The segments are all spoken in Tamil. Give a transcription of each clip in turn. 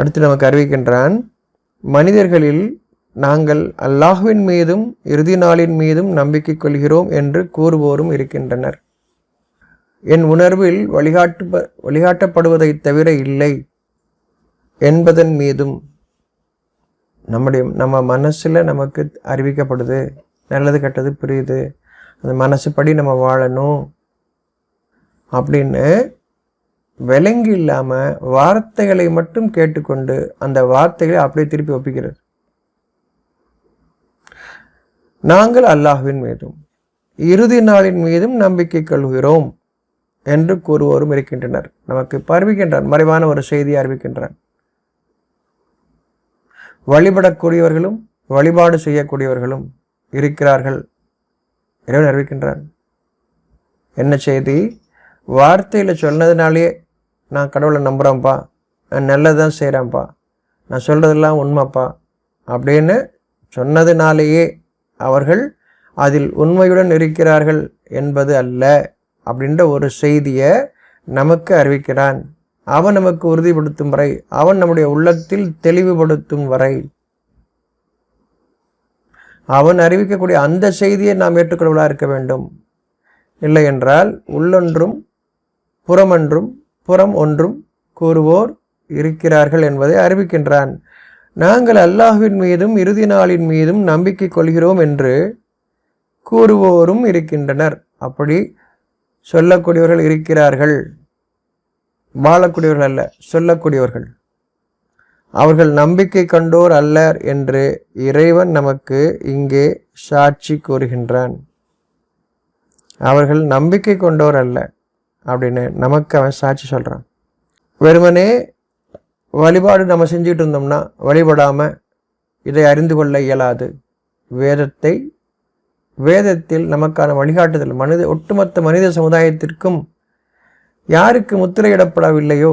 அடுத்து நமக்கு அறிவிக்கின்றான் மனிதர்களில் நாங்கள் அல்லாஹ்வின் மீதும் இறுதி நாளின் மீதும் நம்பிக்கை கொள்கிறோம் என்று கூறுவோரும் இருக்கின்றனர். என் உணர்வில் வழிகாட்டு வழிகாட்டப்படுவதைத் தவிர இல்லை என்பதன் மீதும் நம்முடைய நம்ம மனசில் நமக்கு அறிவிக்கப்படுது நல்லது கெட்டது புரியுது அந்த மனசுப்படி நம்ம வாழணும் அப்படின்னு விலங்கி இல்லாமல் வார்த்தைகளை மட்டும் கேட்டுக்கொண்டு அந்த வார்த்தைகளை அப்படியே திருப்பி ஒப்பிக்கிறது நாங்கள் அல்லாஹ்வின் மீதும் இறுதி நாளின் மீதும் நம்பிக்கை கொள்கிறோம் என்று கூறுவோரும் இருக்கின்றனர். நமக்கு அறிவிக்கின்றான் மறைவான ஒரு செய்தியை அறிவிக்கின்றான் வழிபடக்கூடியவர்களும் வழிபாடு செய்யக்கூடியவர்களும் இருக்கிறார்கள் இறைவன் அறிவிக்கின்றான் என்ன செய்தி? வார்த்தையில் சொன்னதுனாலேயே நான் கடவுளை நம்புகிறேன்ப்பா நான் நல்லதான் செய்கிறேன்ப்பா நான் சொல்கிறதெல்லாம் உண்மைப்பா. அப்படின்னு சொன்னதுனாலேயே அவர்கள் அதில் உண்மையுடன் இருக்கிறார்கள் என்பது அல்ல அப்படின்ற ஒரு செய்தியை நமக்கு அறிவிக்கிறான். அவன் நமக்கு உறுதிப்படுத்தும் வரை அவன் நம்முடைய உள்ளத்தில் தெளிவுபடுத்தும் வரை. அவன் அறிவிக்கக்கூடிய அந்த செய்தியை நாம் ஏற்றுக்கொள்வதாக இருக்க வேண்டும். இல்லை என்றால் உள்ளொன்றும் புறமொன்றும் புறம் ஒன்றும் கூறுவோர் இருக்கிறார்கள் என்பதை அறிவிக்கின்றான். நாங்கள் அல்லாஹுவின் மீதும் இறுதி நாளின் மீதும் நம்பிக்கை கொள்கிறோம் என்று கூறுவோரும் இருக்கின்றனர். அப்படி சொல்லக்கூடியவர்கள் இருக்கிறார்கள். வாழக்கூடியவர்கள் அல்ல சொல்லக்கூடியவர்கள். அவர்கள் நம்பிக்கை கண்டோர் அல்லர் என்று இறைவன் நமக்கு இங்கே சாட்சி கூறுகின்றான். அவர்கள் நம்பிக்கை கொண்டோர் அல்ல. அப்படின்னு நமக்கு அவன் சாட்சி சொல்கிறான் வெறுமனே வழிபாடு நம்ம செஞ்சுட்டு இருந்தோம்னா வழிபடாமல் இதை அறிந்து கொள்ள இயலாது. வேதத்தை வேதத்தில் நமக்கான வழிகாட்டுதல் மனித ஒட்டுமொத்த மனித சமுதாயத்திற்கும் யாருக்கு முத்திரையிடப்படவில்லையோ?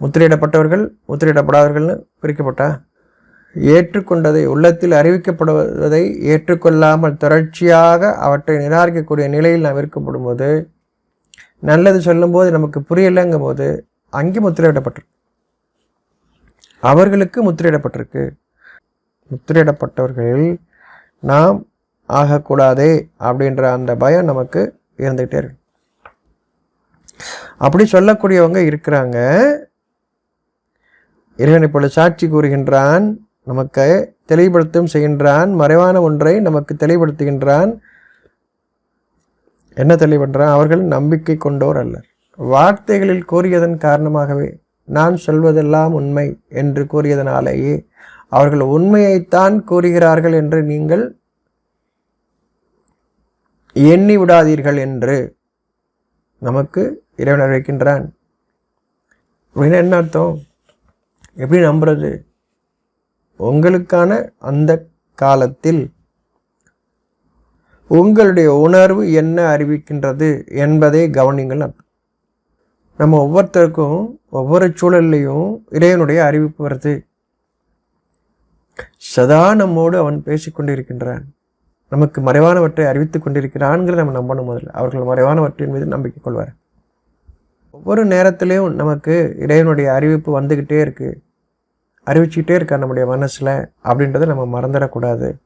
முத்திரையிடப்பட்டவர்கள் முத்திரையிடப்படாதவர்கள்னு பிரிக்கப்பட்டா? ஏற்றுக்கொண்டதை உள்ளத்தில் அறிவிக்கப்படுவதை ஏற்றுக்கொள்ளாமல் தொடர்ச்சியாக அவற்றை நிராகரிக்கக்கூடிய நிலையில் நாம் இருக்கப்படும் போது நல்லது சொல்லும்போது நமக்கு புரியலைங்கும் போது அங்கே முத்திரையிடப்பட்டிருக்கு. அவர்களுக்கு முத்திரையிடப்பட்டிருக்கு. முத்திரையிடப்பட்டவர்கள் நாம் ஆகக்கூடாதே அப்படின்ற அந்த பயம் நமக்கு இருந்துகிட்டே இருக்கு. அப்படி சொல்லக்கூடியவங்க இருக்கிறாங்க. இறைவன் இப்பொழுது சாட்சி கூறுகின்றான். நமக்கு தெளிவுபடுத்தும் செய்கின்றான் மறைவான ஒன்றை நமக்கு தெளிவுபடுத்துகின்றான். என்ன தெளிவுபடுறான் அவர்கள் நம்பிக்கை கொண்டோர் அல்லர் வார்த்தைகளில் கூறியதன் காரணமாகவே நான் சொல்வதெல்லாம் உண்மை என்று கூறியதனாலேயே அவர்கள் உண்மையைத்தான் கூறுகிறார்கள் என்று நீங்கள் எண்ணி விடாதீர்கள் என்று நமக்கு இறைவன் அழைக்கின்றான் அப்படின்னு என்ன அர்த்தம்? எப்படி நம்புறது? உங்களுக்கான அந்த காலத்தில் உங்களுடைய உணர்வு என்ன அறிவிக்கின்றது என்பதை கவனிங்கள் நம்ம ஒவ்வொருத்தருக்கும் ஒவ்வொரு சூழல்லையும் இறைவனுடைய அறிவிப்பு வருது. சதா நம்மோடு அவன் பேசிக்கொண்டிருக்கின்றான் நமக்கு மறைவானவற்றை அறிவித்துக் கொண்டிருக்கிறான்களை நம்ம நம்பணும் முதல்ல. அவர்கள் மறைவானவற்றின் மீது நம்பிக்கை கொள்வார். ஒவ்வொரு நேரத்திலையும் நமக்கு இறைவனுடைய அறிவிப்பு வந்துக்கிட்டே இருக்குது அறிவிச்சுக்கிட்டே இருக்கார் நம்முடைய மனசில் அப்படின்றத நம்ம மறந்துடக்கூடாது.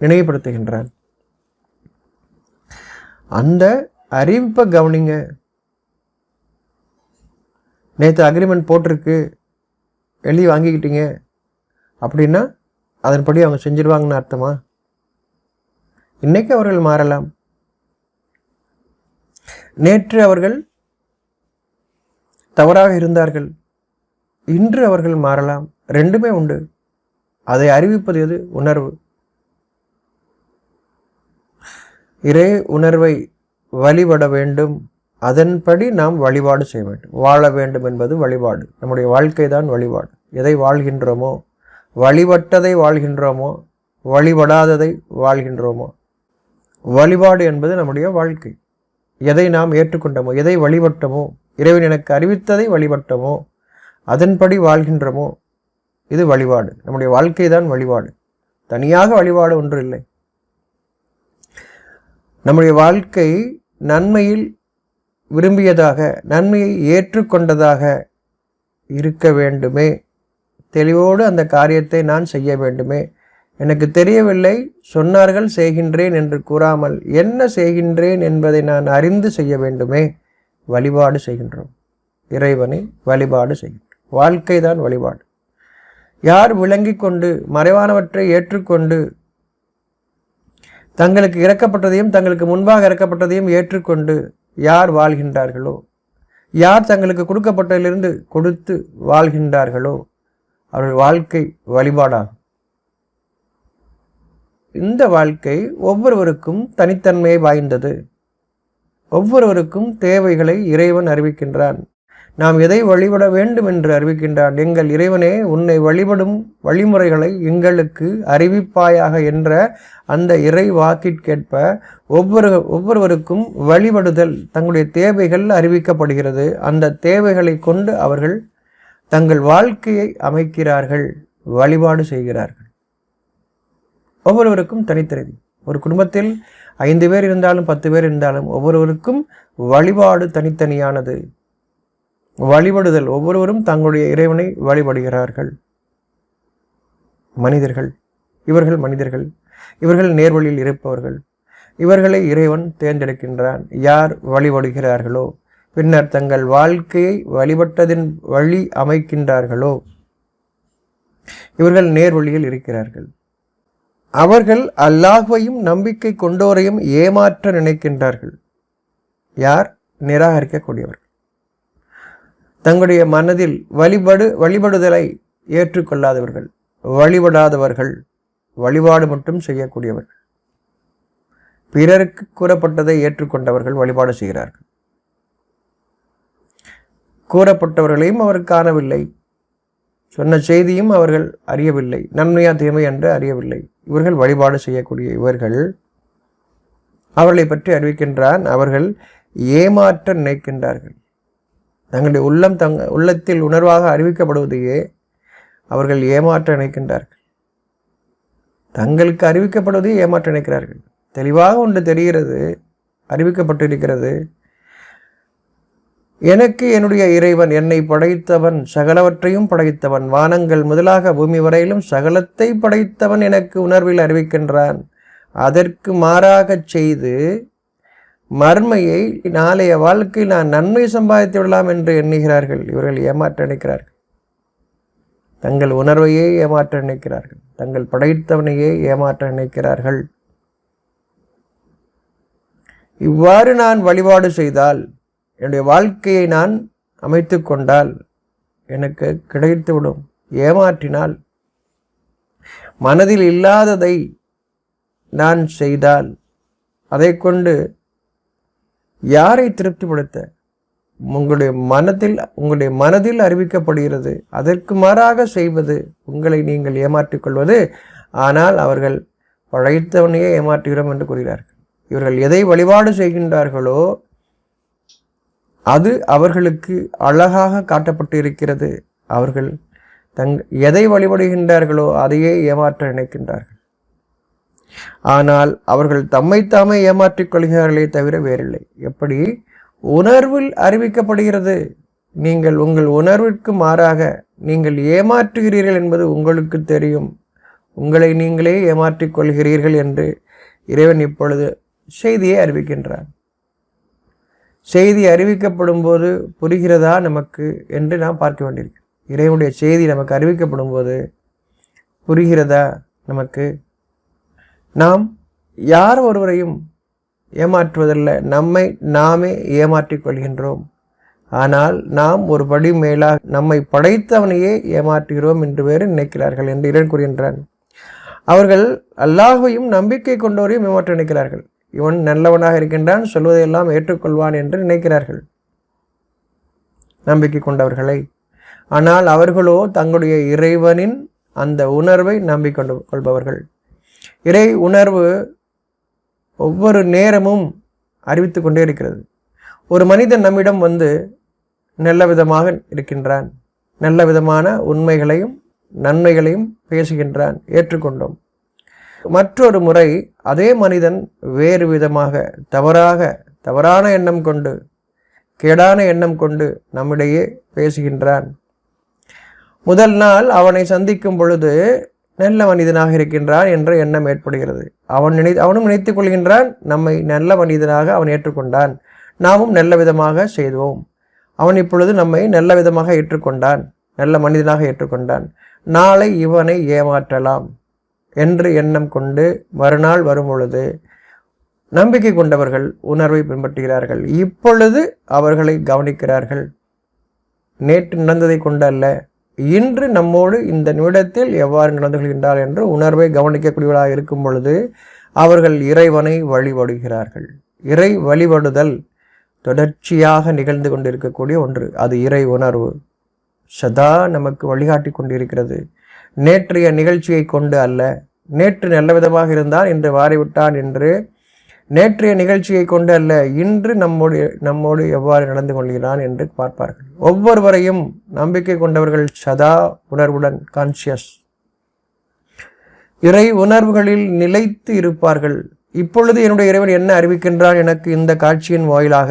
நினைவுபடுத்துகின்றான் அந்த அறிவிப்பை கவனிங்க. நேற்று அக்ரிமெண்ட் போட்டிருக்கு. எழுதி வாங்கிக்கிட்டீங்க. அப்படின்னா அதன்படி அவங்க செஞ்சிருவாங்கன்னு அர்த்தமா? இன்றைக்கு அவர்கள் மாறலாம். நேற்று அவர்கள் தவறாக இருந்தார்கள். இன்று அவர்கள் மாறலாம். ரெண்டுமே உண்டு. அதை அறிவிப்பது எது? உணர்வு. இறை உணர்வை வழிபட வேண்டும். அதன்படி நாம் வழிபாடு செய்ய வேண்டும். வாழ வேண்டும் என்பது வழிபாடு. நம்முடைய வாழ்க்கை தான் வழிபாடு. எதை வாழ்கின்றோமோ வழிபட்டதை வாழ்கின்றோமோ வழிபடாததை வாழ்கின்றோமோ வழிபாடு என்பது நம்முடைய வாழ்க்கை. எதை நாம் ஏற்றுக்கொண்டோமோ எதை வழிபட்டோமோ இறைவன் எனக்கு அறிவித்ததை வழிபட்டோமோ அதன்படி வாழ்கின்றோமோ? இது வழிபாடு. நம்முடைய வாழ்க்கை தான் வழிபாடு. தனியாக வழிபாடு ஒன்று இல்லை. நம்முடைய வாழ்க்கை நன்மையில் விரும்பியதாக நன்மையை ஏற்றுக்கொண்டதாக இருக்க வேண்டுமே? தெளிவோடு அந்த காரியத்தை நான் செய்ய வேண்டுமே? எனக்கு தெரியவில்லை சொன்னார்கள் செய்கின்றேன் என்று கூறாமல் என்ன செய்கின்றேன் என்பதை நான் அறிந்து செய்ய வேண்டுமே? வழிபாடு செய்கின்றோம். இறைவனை வழிபாடு செய்கின்றோம் வாழ்க்கை தான் வழிபாடு. யார் விளங்கி கொண்டு மறைவானவற்றை ஏற்றுக்கொண்டு தங்களுக்கு இறக்கப்பட்டதையும் தங்களுக்கு முன்பாக இறக்கப்பட்டதையும் ஏற்றுக்கொண்டு யார் வாழ்கின்றார்களோ யார் தங்களுக்கு கொடுக்கப்பட்டதிலிருந்து கொடுத்து வாழ்கின்றார்களோ அவர்கள் வாழ்க்கை வழிபாடாகும். இந்த வாழ்க்கை ஒவ்வொருவருக்கும் தனித்தன்மையை வாய்ந்தது. ஒவ்வொருவருக்கும் தேவைகளை இறைவன் அறிவிக்கின்றான். நாம் எதை வழிபட வேண்டும் என்று அறிவிக்கின்றான் எங்கள் இறைவனே உன்னை வழிபடும் வழிமுறைகளை எங்களுக்கு அறிவிப்பாயாக என்ற அந்த இறை வாக்கிற்கேற்ப ஒவ்வொரு ஒவ்வொருவருக்கும் வழிபடுதல் தங்களுடைய தேவைகள் அறிவிக்கப்படுகிறது. அந்த தேவைகளை கொண்டு அவர்கள் தங்கள் வாழ்க்கையை அமைக்கிறார்கள் வழிபாடு செய்கிறார்கள். ஒவ்வொருவருக்கும் தனித்தனி ஒரு குடும்பத்தில் ஐந்து பேர் இருந்தாலும் பத்து பேர் இருந்தாலும் ஒவ்வொருவருக்கும் வழிபாடு தனித்தனியானது. வழிபடுதல். ஒவ்வொருவரும் தங்களுடைய இறைவனை வழிபடுகிறார்கள். மனிதர்கள். இவர்கள் மனிதர்கள். இவர்கள் நேர்வழியில் இருப்பவர்கள். இவர்களை இறைவன் தேர்ந்தெடுக்கின்றான். யார் வழிபடுகிறார்களோ பின்னர் தங்கள் வாழ்க்கையை வழிபட்டதின் வழி அமைக்கின்றார்களோ இவர்கள் நேர்வழியில் இருக்கிறார்கள். அவர்கள் அல்லாஹையும் நம்பிக்கை கொண்டோரையும் ஏமாற்ற நினைக்கின்றார்கள். யார்? நிராகரிக்கக்கூடியவர்கள். தங்களுடைய மனதில் வழிபடு வழிபடுதலை ஏற்றுக்கொள்ளாதவர்கள் வழிபடாதவர்கள் வழிபாடு மட்டும் செய்யக்கூடியவர்கள். பிறருக்கு கூறப்பட்டதை ஏற்றுக்கொண்டவர்கள் வழிபாடு செய்கிறார்கள். கூறப்பட்டவர்களையும் அவர் காணவில்லை. சொன்ன செய்தியும் அவர்கள் அறியவில்லை. நன்மையா தீமை என்று அறியவில்லை. இவர்கள் வழிபாடு செய்யக்கூடிய இவர்கள் அவர்களை பற்றி அறிவிக்கின்றான். அவர்கள் ஏமாற்ற நினைக்கின்றார்கள். தங்களுடைய உள்ளம் தங்க உள்ளத்தில் உணர்வாக அறிவிக்கப்படுவதையே அவர்கள் ஏமாற்ற நினைக்கின்றார்கள். தங்களுக்கு அறிவிக்கப்படுவதையே ஏமாற்ற நினைக்கிறார்கள். தெளிவாக ஒன்று தெரிகிறது அறிவிக்கப்பட்டிருக்கிறது. எனக்கு என்னுடைய இறைவன் என்னை படைத்தவன் சகலவற்றையும் படைத்தவன் வானங்கள் முதலாக பூமி வரையிலும் சகலத்தை படைத்தவன் எனக்கு உணர்வில் அறிவிக்கின்றான். அதற்கு மாறாகச் செய்து மர்மையை நாளைய வாழ்க்கையில் நான் நன்மை சம்பாதித்து விடலாம் என்று எண்ணுகிறார்கள். இவர்கள் ஏமாற்ற நினைக்கிறார்கள் தங்கள் உணர்வையே ஏமாற்ற நினைக்கிறார்கள் தங்கள் படைத்தவனையே ஏமாற்ற நினைக்கிறார்கள் இவ்வாறு நான் வழிபாடு செய்தால் என்னுடைய வாழ்க்கையை நான் அமைத்து கொண்டால் எனக்கு கிடைத்துவிடும் ஏமாற்றினால் மனதில் இல்லாததை நான் செய்தால் அதை கொண்டு யாரை திருப்திப்படுத்த? உங்களுடைய மனத்தில் உங்களுடைய மனதில் அறிவிக்கப்படுகிறது. அதற்கு மாறாக செய்வது உங்களை நீங்கள் ஏமாற்றிக் கொள்வது. ஆனால் அவர்கள் பழைத்தவனையே ஏமாற்றுகிறோம் என்று கூறுகிறார்கள். இவர்கள் எதை வழிபாடு செய்கின்றார்களோ அது அவர்களுக்கு அழகாக காட்டப்பட்டு இருக்கிறது அவர்கள் தங் எதை வழிபடுகின்றார்களோ அதையே ஏமாற்ற நினைக்கின்றார்கள். ஆனால் அவர்கள் தம்மைத்தாமே ஏமாற்றிக் கொள்கிறார்களே தவிர வேறில்லை. எப்படி? உணர்வில் அறிவிக்கப்படுகிறது. நீங்கள் உங்கள் உணர்விற்கு மாறாக நீங்கள் ஏமாற்றுகிறீர்கள் என்பது உங்களுக்கு தெரியும். உங்களை நீங்களே ஏமாற்றிக் கொள்கிறீர்கள் என்று இறைவன் இப்பொழுது செய்தியை அறிவிக்கின்றார். செய்தி அறிவிக்கப்படும் போது புரிகிறதா நமக்கு என்று நாம் பார்க்க வேண்டியிருக்கேன் இறைவனுடைய செய்தி நமக்கு அறிவிக்கப்படும் போது புரிகிறதா நமக்கு நாம் யார் ஒருவரையும் ஏமாற்றுவதில்லை நம்மை நாமே ஏமாற்றிக் கொள்கின்றோம். ஆனால் நாம் ஒரு படி மேலாக நம்மை படைத்தவனையே ஏமாற்றுகிறோம் என்று வேறு நினைக்கிறார்கள் என்று இறைவன் கூறுகின்றான். அவர்கள் அல்லாஹையும் நம்பிக்கை கொண்டோரையும் ஏமாற்ற நினைக்கிறார்கள். இவன் நல்லவனாக இருக்கின்றான் சொல்வதையெல்லாம் ஏற்றுக்கொள்வான் என்று நினைக்கிறார்கள். நம்பிக்கை கொண்டவர்களை. ஆனால் அவர்களோ தங்களுடைய இறைவனின் அந்த உணர்வை நம்பிக்கொண்டு கொள்பவர்கள். இறை உணர்வு ஒவ்வொரு நேரமும் அறிவித்து கொண்டே இருக்கிறது. ஒரு மனிதன் நம்மிடம் வந்து நல்ல விதமாக இருக்கின்றான். நல்ல விதமான உண்மைகளையும் நன்மைகளையும் பேசுகின்றான் ஏற்றுக்கொண்டோம். மற்றொரு முறை அதே மனிதன் வேறு விதமாக தவறாக தவறான எண்ணம் கொண்டு கேடான எண்ணம் கொண்டு நம்மிடையே பேசுகின்றான். முதல் நாள் அவனை சந்திக்கும் பொழுது நல்ல மனிதனாக இருக்கின்றான் என்ற எண்ணம் ஏற்படுகிறது. அவன் நினை அவனும் நினைத்து கொள்கின்றான் நம்மை நல்ல மனிதனாக அவன் ஏற்றுக்கொண்டான். நாமும் நல்ல விதமாக செய்தோம் அவன் இப்பொழுது நம்மை நல்ல விதமாக ஏற்றுக்கொண்டான் நல்ல மனிதனாக ஏற்றுக்கொண்டான். நாளை இவனை ஏமாற்றலாம் என்று எண்ணம் கொண்டு மறுநாள் வரும் பொழுது நம்பிக்கை கொண்டவர்கள் உணர்வை பின்பற்றுகிறார்கள். இப்பொழுது அவர்களை கவனிக்கிறார்கள். நேற்று நடந்ததை கொண்டல்ல இன்று நம்மோடு இந்த நிமிடத்தில் எவ்வாறு நடந்து கொள்கின்றார் என்று உணர்வை கவனிக்கக்கூடியவர்களாக இருக்கும் பொழுது அவர்கள் இறைவனை வழிபடுகிறார்கள். இறை வழிபடுதல் தொடர்ச்சியாக நிகழ்ந்து கொண்டிருக்கக்கூடிய ஒன்று. அது இறை உணர்வு. சதா நமக்கு வழிகாட்டி கொண்டிருக்கிறது. நேற்றைய நிகழ்ச்சியை கொண்டு அல்ல. நேற்று நல்ல விதமாக இருந்தான் என்று வாரிவிட்டான் என்று நேற்றைய நிகழ்ச்சியை கொண்டு அல்ல இன்று நம்மோடு நம்மோடு எவ்வாறு நடந்து கொள்கிறான் என்று பார்ப்பார்கள். ஒவ்வொருவரையும் நம்பிக்கை கொண்டவர்கள் சதா உணர்வுடன் கான்சியஸ் இறை உணர்வுகளில் நிலைத்து இருப்பார்கள். இப்பொழுது என்னுடைய இறைவன் என்ன அறிவிக்கின்றான் எனக்கு இந்த காட்சியின் வாயிலாக?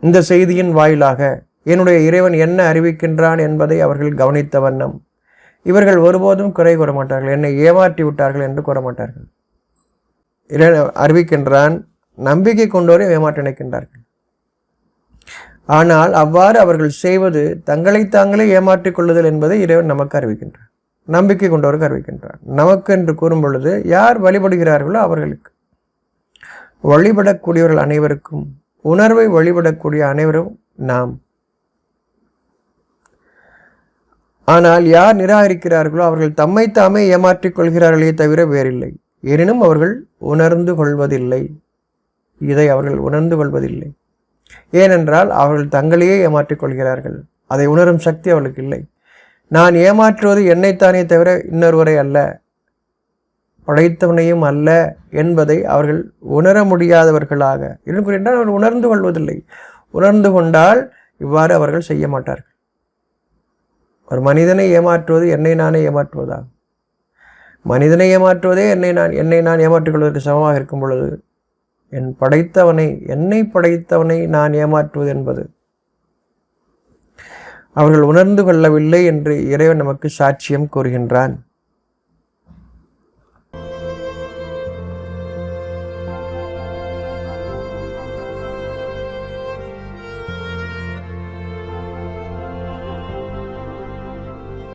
இந்த செய்தியின் வாயிலாக. என்னுடைய இறைவன் என்ன அறிவிக்கின்றான் என்பதை அவர்கள் கவனித்த வண்ணம். இவர்கள் ஒருபோதும் குறை கூற மாட்டார்கள். என்னை ஏமாற்றி விட்டார்கள் என்று கூற மாட்டார்கள். அறிவிக்கின்றான் நம்பிக்கை கொண்டோரை ஏமாற்றி நினைக்கின்றார்கள். ஆனால் அவ்வாறு அவர்கள் செய்வது தங்களை தாங்களே ஏமாற்றிக் கொள்ளுதல் என்பதை இறைவன் நமக்கு அறிவிக்கின்றார் நம்பிக்கை கொண்டவருக்கு அறிவிக்கின்றார் நமக்கு என்று கூறும் பொழுது யார் வழிபடுகிறார்களோ அவர்களுக்கு. வழிபடக்கூடியவர்கள் அனைவருக்கும் உணர்வை வழிபடக்கூடிய அனைவரும் நாம். ஆனால் யார் நிராகரிக்கிறார்களோ அவர்கள் தம்மை தாமே ஏமாற்றிக் கொள்கிறார்களே தவிர வேறில்லை. எனினும் அவர்கள் உணர்ந்து கொள்வதில்லை. இதை அவர்கள் உணர்ந்து கொள்வதில்லை. ஏனென்றால் அவர்கள் தங்களையே ஏமாற்றிக் கொள்கிறார்கள். அதை உணரும் சக்தி அவளுக்கு இல்லை. நான் ஏமாற்றுவது என்னைத்தானே தவிர இன்னொருவரை அல்ல. படைத்தவனையும் அல்ல என்பதை அவர்கள் உணர முடியாதவர்களாக. இன்னும் என்றால் அவர்கள் உணர்ந்து கொள்வதில்லை. உணர்ந்து கொண்டால் இவ்வாறு அவர்கள் செய்ய மாட்டார்கள். ஒரு மனிதனை ஏமாற்றுவது என்னை நானே ஏமாற்றுவதா? மனிதனை ஏமாற்றுவதே என்னை நான் என்னை நான் ஏமாற்றிக்கொள்வதற்கு சமமாக இருக்கும் பொழுது என் படைத்தவனை என்னை படைத்தவனை நான் ஏமாற்றுவது என்பது. அவர்கள் உணர்ந்து கொள்ளவில்லை என்று இறைவன் நமக்கு சாட்சியம் கூறுகின்றான்.